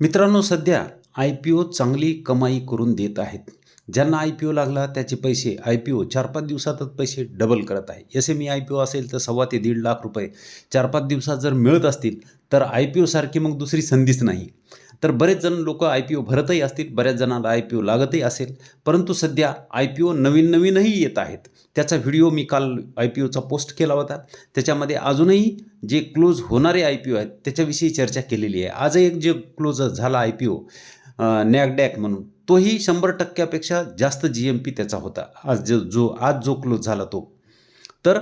मित्रांनो सध्या I P ओ चांगली कमाई करून देत आहेत. ज्यांना आय पी ओ लागला त्याचे पैसे आय पी ओ चार पाच दिवसातच पैसे डबल करत आहे. S M E I P O असेल तर सव्वा ते दीड लाख रुपये चार पाच दिवसात जर मिळत असतील तर आय पी ओसारखी मग दुसरी संधीच नाही. तर बरेच जण लोक आय पी ओ भरतही असतील बऱ्याच जणांना आय पी ओ लागतही असेल. परंतु सध्या आय पी ओ नवीन नवीनही येत आहेत. त्याचा व्हिडिओ मी काल आय पी ओचा पोस्ट केला होता. त्याच्यामध्ये अजूनही जे क्लोज होणारे आय पी ओ आहेत त्याच्याविषयी चर्चा केलेली आहे. आजही एक जे क्लोज झाला आय पी ओ नॅगडॅक म्हणून तोही शंभर टक्क्यापेक्षा जास्त जी एम पी त्याचा होता. आज जो जो आज जो क्लोज झाला तो. तर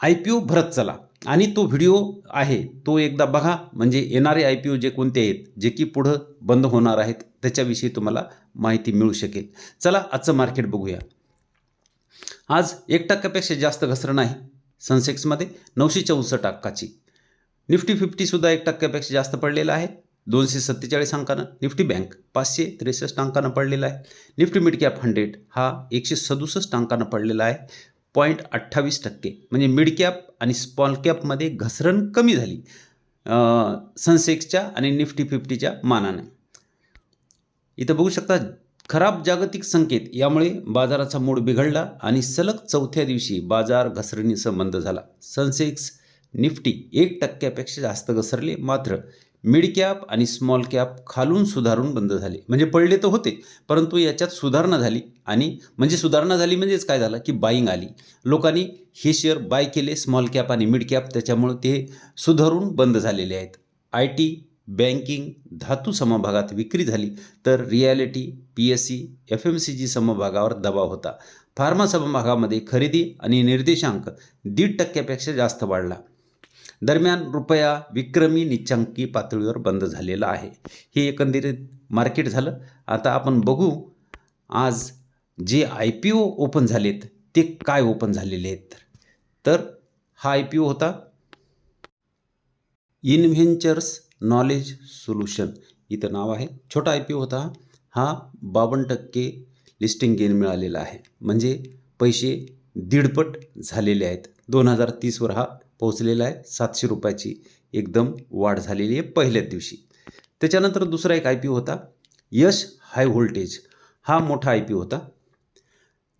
आय पी ओ भरत चला. आणि तो व्हिडिओ आहे तो एकदा बघा. म्हणजे येणारे आय पी ओ जे कोणते आहेत जे की पुढं बंद होणार आहेत त्याच्याविषयी तुम्हाला माहिती मिळू शकेल. चला आजचं मार्केट बघूया. आज एक टक्क्यापेक्षा जास्त घसरण आहे सनसेक्समध्ये नऊशे चौसष्ट टक्काची. निफ्टी फिफ्टीसुद्धा एक टक्क्यापेक्षा जास्त पडलेला आहे. दोनशे सत्तेचाळीस अंकानं निफ्टी बँक पाचशे त्रेसष्ट अंकानं पडलेला आहे. निफ्टी मिड कॅप हंड्रेड हा एकशे सदुसष्ट अंकानं पडलेला आहे. पॉईंट अठ्ठावीस टक्के. म्हणजे मिड कॅप आणि स्मॉल कॅपमध्ये घसरण कमी झाली. सनसेक्सच्या आणि निफ्टी फिफ्टीच्या मानाने. इथं बघू शकता खराब जागतिक संकेत यामुळे बाजाराचा मूड बिघडला आणि सलग चौथ्या दिवशी बाजार घसरणीसह बंद झाला. सनसेक्स निफ्टी एक टक्क्यापेक्षा जास्त घसरले मात्र मिड कॅप आणि स्मॉल कॅप खालून सुधारून बंद झाले. म्हणजे पडले तर होते परंतु याच्यात सुधारणा झाली आणि म्हणजे सुधारणा झाली म्हणजेच काय झालं की बाईंग आली. लोकांनी हे शेअर बाय केले स्मॉल कॅप आणि मिड कॅप त्याच्यामुळे ते सुधारून बंद झालेले आहेत. आय टी बँकिंग धातू समभागात विक्री झाली तर realty P S C F M C G समभागावर दबाव होता. फार्मा समभागामध्ये खरेदी आणि निर्देशांक दीड टक्क्यापेक्षा जास्त वाढला. दरम्यान रुपया विक्रमी निच्चांकी पातळीवर बंद झालेला आहे. हे एकंदरीत मार्केट झालं. आता आपण बघू आज जे आय पी ओ ओपन झालेत ते काय ओपन झालेले आहेत? तर हा आय पी ओ होता. इन्व्हेंचर्स नॉलेज सोल्युशन इथं नाव आहे. छोटा आय पी ओ होता. हा बावन्न टक्के लिस्टिंग गेन मिळालेला आहे. म्हणजे पैसे दीडपट झालेले आहेत. दोन हजार तीसवर हा पोहोचलेला आहे. सातशे रुपयाची एकदम वाढ झालेली आहे पहिल्याच दिवशी. त्याच्यानंतर दुसरा एक आय पी होता. Yash high voltage. हा मोठा आय पी होता.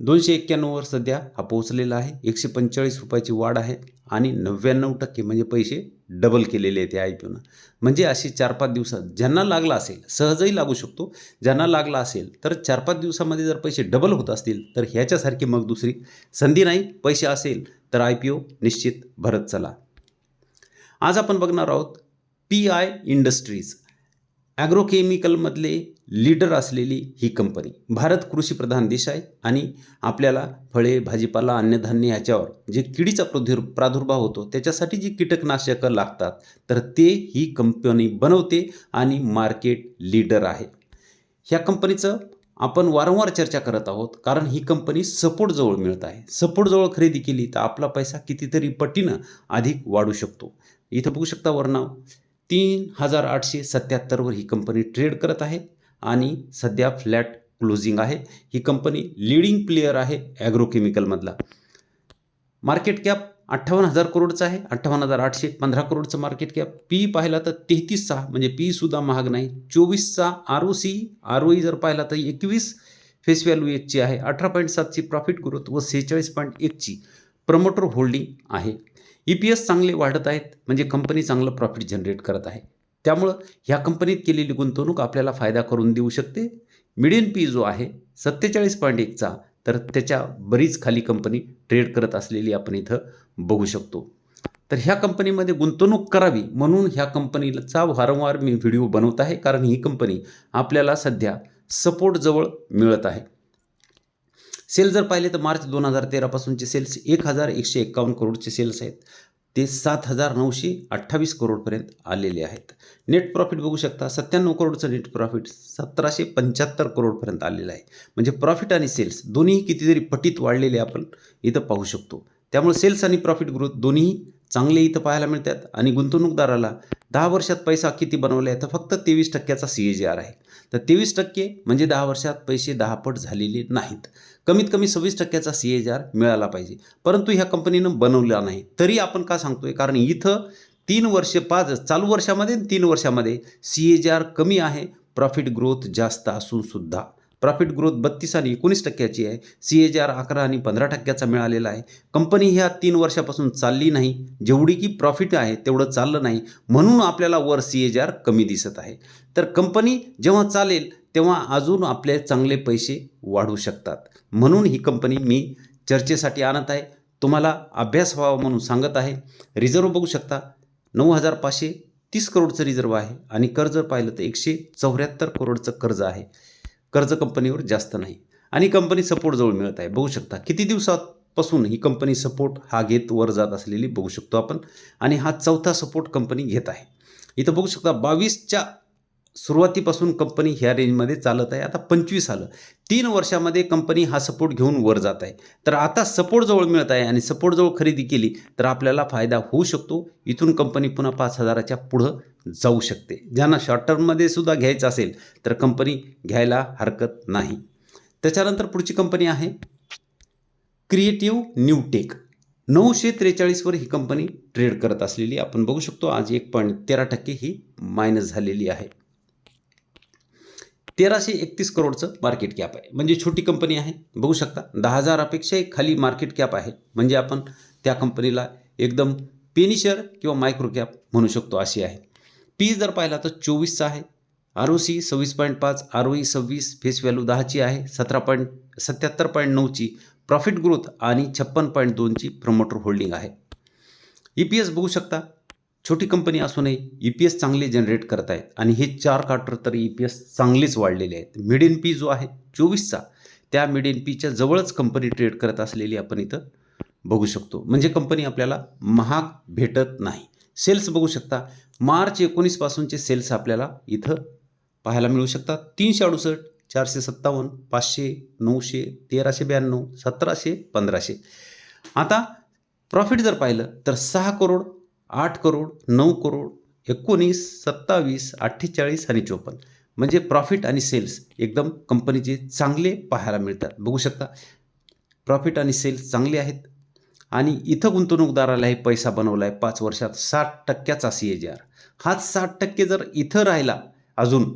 दोनशे एक्क्याण्णववर सध्या हा पोहोचलेला आहे. एकशे पंचेचाळीस रुपयाची वाढ आहे आणि नव्याण्णव टक्के म्हणजे पैसे डबल केलेले आहेत या आय पी ओनं म्हणजे अशी चार पाच दिवसात ज्यांना लागला असेल सहजही लागू शकतो. ज्यांना लागला असेल तर चार पाच दिवसामध्ये जर पैसे डबल होत असतील तर ह्याच्यासारखी मग दुसरी संधी नाही. पैसे असेल तर आय पी ओ निश्चित भरत चला. आज आपण बघणार आहोत पी आय इंडस्ट्रीज ॲग्रोकेमिकलमधले लीडर असलेली ही कंपनी. भारत कृषीप्रधान देश आहे आणि आपल्याला फळे भाजीपाला अन्नधान्य ह्याच्यावर जे किडीचा प्रदुर प्रादुर्भाव होतो त्याच्यासाठी जी कीटकनाशकं लागतात तर ते ही कंपनी बनवते आणि मार्केट लीडर आहे. ह्या कंपनीचं आपण वारंवार चर्चा करत आहोत कारण ही कंपनी सपोर्टजवळ मिळत आहे. सपोर्टजवळ खरेदी केली तर आपला पैसा कितीतरी पटीनं अधिक वाढू शकतो. इथं बघू शकता वरनाव तीन हजार आठशे सत्याहत्तरवर ही कंपनी ट्रेड करत आहे. आणि सध्या फ्लॅट क्लोजिंग आहे. ही कंपनी लिडिंग प्लेयर आहे ॲग्रोकेमिकलमधला मार्केट कॅप अठ्ठावन्न हजार करोडचं आहे. अठ्ठावन्न हजार आठशे पंधरा करोडचं मार्केट कॅप पी पाहिला तर तेहतीसचा म्हणजे पीसुद्धा महाग नाही. चोवीसचा R O C R O E जर पाहिला तर एकवीस फेस व्हॅल्यू एकची आहे. अठरा पॉईंट सातची प्रॉफिट ग्रोथ व सेहेचाळीस पॉईंट एकची प्रमोटर होल्डिंग आहे. ई पी एस चांगले वाढत आहेत म्हणजे कंपनी चांगलं प्रॉफिट जनरेट करत आहे. त्यामुळं ह्या कंपनीत केलेली गुंतवणूक आपल्याला फायदा करून देऊ शकते. मिडियन पी जो आहे सत्तेचाळीस पॉईंट एकचा तर त्याच्या बरीच खाली कंपनी ट्रेड करत असलेली आपण इथं बघू शकतो. तर ह्या कंपनीमध्ये गुंतवणूक करावी म्हणून ह्या कंपनीचा वारंवार मी व्हिडिओ बनवत आहे कारण ही कंपनी आपल्याला सध्या सपोर्टजवळ मिळत आहे. सेल जर पाहिले तर मार्च दोन हजार तेरापासूनचे सेल्स एक हजार एकशे एक्कावन्न करोडचे सेल्स आहेत. ते सात हजार नऊशे अठ्ठावीस करोडपर्यंत आलेले आहेत. नेट प्रॉफिट बघू शकता सत्त्याण्णव करोडचं नेट प्रॉफिट सतराशे पंच्याहत्तर करोडपर्यंत आलेलं आहे. म्हणजे प्रॉफिट आणि सेल्स दोन्ही कितीतरी पटीत वाढलेले आपण इथं पाहू शकतो. त्यामुळे सेल्स आणि प्रॉफिट ग्रोथ दोन्ही चांगले इथं पाहायला मिळतात. आणि गुंतवणूकदाराला दहा वर्षात पैसा किती बनवला आहे तर फक्त तेवीस टक्क्याचा सी ए जी आर आहे. तर तेवीस टक्के म्हणजे दहा वर्षात पैसे दहापट झालेले नाहीत. कमीत कमी सव्वीस टक्क्याचा सी एच आर मिळाला पाहिजे. परंतु ह्या कंपनीनं बनवला नाही. तरी आपण का सांगतोय? कारण इथं तीन वर्ष पाच चालू वर्षामध्ये तीन वर्षामध्ये सी एच आर कमी आहे. प्रॉफिट ग्रोथ जास्त असूनसुद्धा प्रॉफिट ग्रोथ बत्तीस आणि एकोणीस टक्क्याची आहे. सी ए जी आर अकरा आणि पंधरा टक्क्याचा मिळालेला आहे. कंपनी ह्या तीन वर्षापासून चालली नाही. जेवढी की प्रॉफिट आहे तेवढं चाललं नाही. म्हणून आपल्याला वर सी ए जी आर कमी दिसत आहे. तर कंपनी जेव्हा चालेल तेव्हा अजून आपले चांगले पैसे वाढू शकतात. म्हणून ही कंपनी मी चर्चेसाठी आणत आहे. तुम्हाला अभ्यास व्हावा म्हणून सांगत आहे. रिझर्व बघू शकता. नऊ हजार पाचशे तीस करोडचं रिझर्व आहे आणि कर्ज पाहिलं तर एकशे चौऱ्याहत्तर करोडचं कर्ज आहे. कर्ज कंपनीवर जास्त नाही. आणि कंपनी सपोर्ट जवळ मिळत आहे. बघू शकता किती दिवसापासून ही कंपनी सपोर्ट हा घेत वर जात असलेली बघू शकतो आपण. आणि हा चौथा सपोर्ट कंपनी घेत आहे. इथं बघू शकता बावीसच्या सुरुवातीपासून कंपनी ह्या रेंजमध्ये चालत आहे. आता पंचवीस आलं. तीन वर्षामध्ये कंपनी हा सपोर्ट घेऊन वर जात आहे. तर आता सपोर्ट जवळ मिळत आहे आणि सपोर्ट जवळ खरेदी केली तर आपल्याला फायदा होऊ शकतो. इथून कंपनी पुन्हा पाच हजाराच्या पुढं जाऊ शकते. ज्यांना शॉर्ट टर्ममध्ये सुद्धा घ्यायचं असेल तर कंपनी घ्यायला हरकत नाही. त्याच्यानंतर पुढची कंपनी आहे क्रिएटिव्ह न्यूटेक नऊशे त्रेचाळीसवर ही कंपनी ट्रेड करत असलेली आपण बघू शकतो. आज एक पॉईंट तेरा टक्के ही मायनस झालेली आहे. तेराशे एकतीस करोडचं मार्केट कॅप आहे. म्हणजे छोटी कंपनी आहे. बघू शकता दहा हजारापेक्षाही खाली मार्केट कॅप आहे. म्हणजे आपण त्या कंपनीला एकदम पेनिशर किंवा मायक्रो कॅप म्हणू शकतो अशी आहे. पी जर पाहिला तर चोवीसचा आहे. आर ओ सी सव्वीस पॉईंट पाच आर ओ ई सव्वीस फेस व्हॅल्यू दहाची आहे. सतरा पॉईंट सत्याहत्तर पॉईंट नऊची प्रॉफिट ग्रोथ आणि छप्पन पॉईंट दोनची प्रमोटर होल्डिंग आहे. ई पी एस बघू शकता छोटी कंपनी असूनही ई पी एस चांगले जनरेट करत आहेत आणि हे चार क्वार्टर तर ई पी एस चांगलेच वाढलेले आहेत. मिड एन पी जो आहे चोवीसचा त्या मिड एन पीच्या जवळच कंपनी ट्रेड करत असलेली आपण इथं बघू शकतो. म्हणजे कंपनी आपल्याला महाग भेटत नाही. सेल्स बघू शकता. मार्च एकोणीसपासूनचे सेल्स आपल्याला इथं पाहायला मिळू शकतात. तीनशे अडुसष्ट चारशे सत्तावन्न पाचशे नऊशे तेराशे ब्याण्णव सतराशे पंधराशे. आता प्रॉफिट जर पाहिलं तर सहा करोड आठ करोड नऊ करोड एकोणीस सत्तावीस अठ्ठेचाळीस आणि चोपन्न. म्हणजे प्रॉफिट आणि सेल्स एकदम कंपनीचे चांगले पाहायला मिळतात. बघू शकता प्रॉफिट आणि सेल्स चांगले आहेत. आणि इथं गुंतवणूकदाराला हे पैसा बनवला आहे पाच वर्षात साठ टक्क्याचा सी ए जी आर हाच साठ टक्के जर इथं राहिला अजून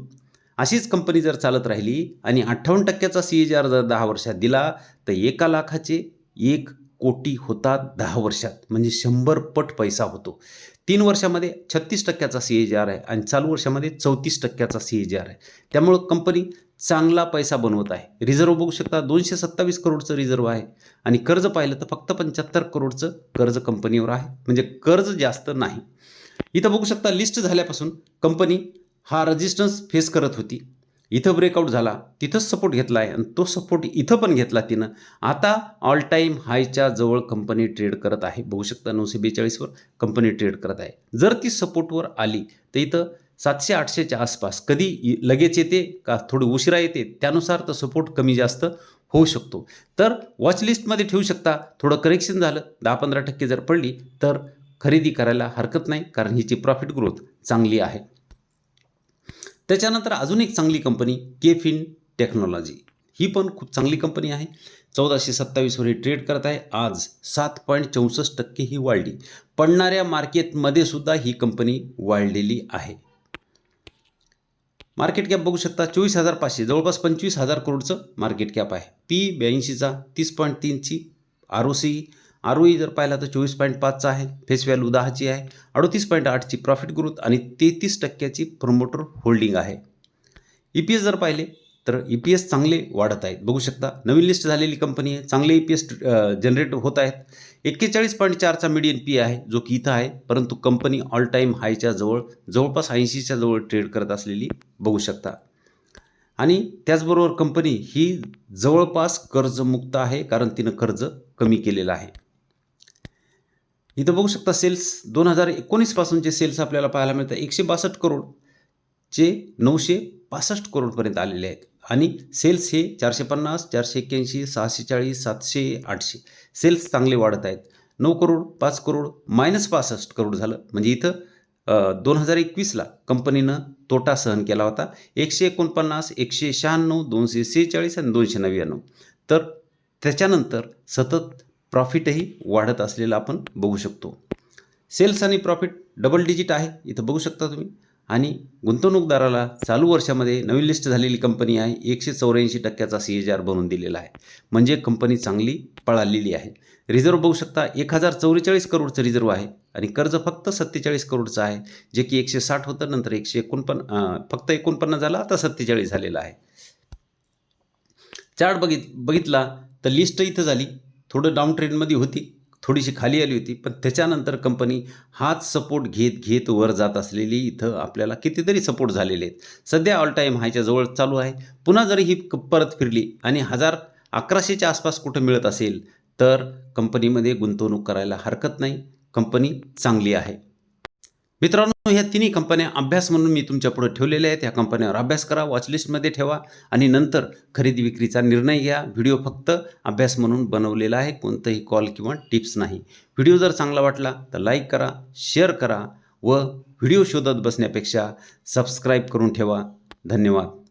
अशीच कंपनी जर चालत राहिली आणि अठ्ठावन्न टक्क्याचा सी ए जी आर जर दहा वर्षात दिला तर एका लाखाचे एक कोटी होतात दहा वर्षात. म्हणजे शंभर पट पैसा होतो. तीन वर्षामध्ये छत्तीस टक्क्याचा सी ए जी आर आहे आणि चालू वर्षामध्ये चौतीस टक्क्याचा सी ए जी आर आहे. त्यामुळं कंपनी चांगला पैसा बनवत आहे. रिझर्व बघू शकता दोनशे सत्तावीस करोडचं रिझर्व आहे. आणि कर्ज पाहिलं तर फक्त पंच्याहत्तर करोडचं कर्ज कंपनीवर आहे. म्हणजे कर्ज जास्त नाही. इथं बघू शकता लिस्ट झाल्यापासून कंपनी हा रजिस्टन्स फेस करत होती. इथं ब्रेकआउट झाला तिथंच सपोर्ट घेतला आहे आणि तो सपोर्ट इथं पण घेतला तिनं. आता ऑल टाईम हायच्या जवळ कंपनी ट्रेड करत आहे. बघू शकता नऊशे बेचाळीसवर कंपनी ट्रेड करत आहे. जर ती सपोर्टवर आली तर इथं सातशे आठशेच्या आसपास कधी लगेच येते का थोडी उशिरा येते त्यानुसार तर सपोर्ट कमी जास्त होऊ शकतो. तर वॉचलिस्टमध्ये ठेवू शकता. थोडं करेक्शन झालं दहा पंधरा टक्के जर पडली तर खरेदी करायला हरकत नाही कारण हिची प्रॉफिट ग्रोथ चांगली आहे. त्याच्यानंतर अजून एक चांगली कंपनी केफिन टेक्नॉलॉजी ही पण खूप चांगली कंपनी आहे. चौदाशे सत्तावीसवर ही ट्रेड करत आहे. आज सात पॉईंट चौसष्ट टक्के ही वाढली. पडणाऱ्या मार्केटमध्ये सुद्धा ही कंपनी वाढलेली आहे. मार्केट कॅप बघू शकता. चोवीस हजार पाचशे जवळपास पंचवीस हजार करोडचं मार्केट कॅप आहे. पी ब्याऐंशीचा तीस point तीनची R O C R O E जर पाहिला तर चोवीस पॉईंट पाचचा आहे. फेस व्हॅल्यू दहाची आहे. अडतीस पॉईंट आठची प्रॉफिट ग्रोथ आणि तेहतीस टक्क्याची प्रमोटर होल्डिंग आहे. ई पी एस जर पाहिले तर ई पी एस चांगले वाढत आहेत. बघू शकता नवीन लिस्ट झालेली कंपनी आहे. चांगले ई पी एस जनरेट होत आहेत. एक्केचाळीस पॉईंट चारचा मिडियन पी आहे जो की इथं आहे. परंतु कंपनी ऑल टाईम हायच्या जवळ जवळपास ऐंशीच्या जवळ ट्रेड करत असलेली बघू शकता. आणि त्याचबरोबर कंपनी ही जवळपास कर्जमुक्त आहे कारण तिनं कर्ज कमी केलेलं आहे. इथं बघू शकता सेल्स दोन हजार एकोणीसपासूनचे सेल्स आपल्याला पाहायला मिळतात. एकशे बासष्ट करोडचे नऊशे पासष्ट करोडपर्यंत आलेले आहेत. आणि सेल्स हे चारशे पन्नास चारशे एक्क्याऐंशी सहाशे चाळीस सातशे आठशे सेल्स चांगले वाढत आहेत. नऊ करोड पाच करोड मायनस पासष्ट करोड झालं. म्हणजे इथं दोन हजार एकवीसला कंपनीनं तोटा सहन केला होता. एकशे एकोणपन्नास एकशे शहाण्णव दोनशे सेहेचाळीस आणि दोनशे नव्याण्णव. तर त्याच्यानंतर सतत प्रॉफिटही वाढत असलेलं आपण बघू शकतो. सेल्स आणि प्रॉफिट डबल डिजिट आहे इथं बघू शकता तुम्ही. आणि गुंतवणूकदाराला चालू वर्षामध्ये नवीन लिस्ट झालेली कंपनी आहे एकशे चौऱ्याऐंशी टक्क्याचा सी एच आर बनवून दिलेला आहे. म्हणजे कंपनी चांगली पळालेली आहे. रिझर्व बघू शकता एक हजार चौवेचाळीस करोडचं रिझर्व आहे आणि कर्ज फक्त सत्तेचाळीस करोडचं आहे जे की एकशे साठ होतं नंतर एकशे एकोणपन्न फक्त एकोणपन्नास झाला आता सत्तेचाळीस झालेला आहे. चार्ट बघित बघितला तर लिस्ट इथं झाली. थोडं डाऊन ट्रेंडमध्ये होती थोडीशी खाली आली होती पण त्याच्यानंतर कंपनी हाच सपोर्ट घेत घेत वर जात असलेली इथं आपल्याला कितीतरी सपोर्ट झालेले आहेत. सध्या ऑल टाईम हायच्या जवळ चालू आहे. पुन्हा जरी ही परत फिरली आणि हजार अकराशेच्या आसपास कुठं मिळत असेल तर कंपनीमध्ये गुंतवणूक करायला हरकत नाही. कंपनी चांगली आहे. मित्रांनो ह्या तिन्ही कंपन्या अभ्यास म्हणून मी तुमच्यापुढे ठेवलेल्या आहेत. ह्या कंपन्यावर अभ्यास करा वॉचलिस्टमध्ये ठेवा आणि नंतर खरेदी विक्रीचा निर्णय घ्या. व्हिडिओ फक्त अभ्यास म्हणून बनवलेला आहे. कोणतंही कॉल किंवा टिप्स नाही. व्हिडिओ जर चांगला वाटला तर लाईक करा शेअर करा व व्हिडिओ शोधत बसण्यापेक्षा सबस्क्राईब करून ठेवा. धन्यवाद.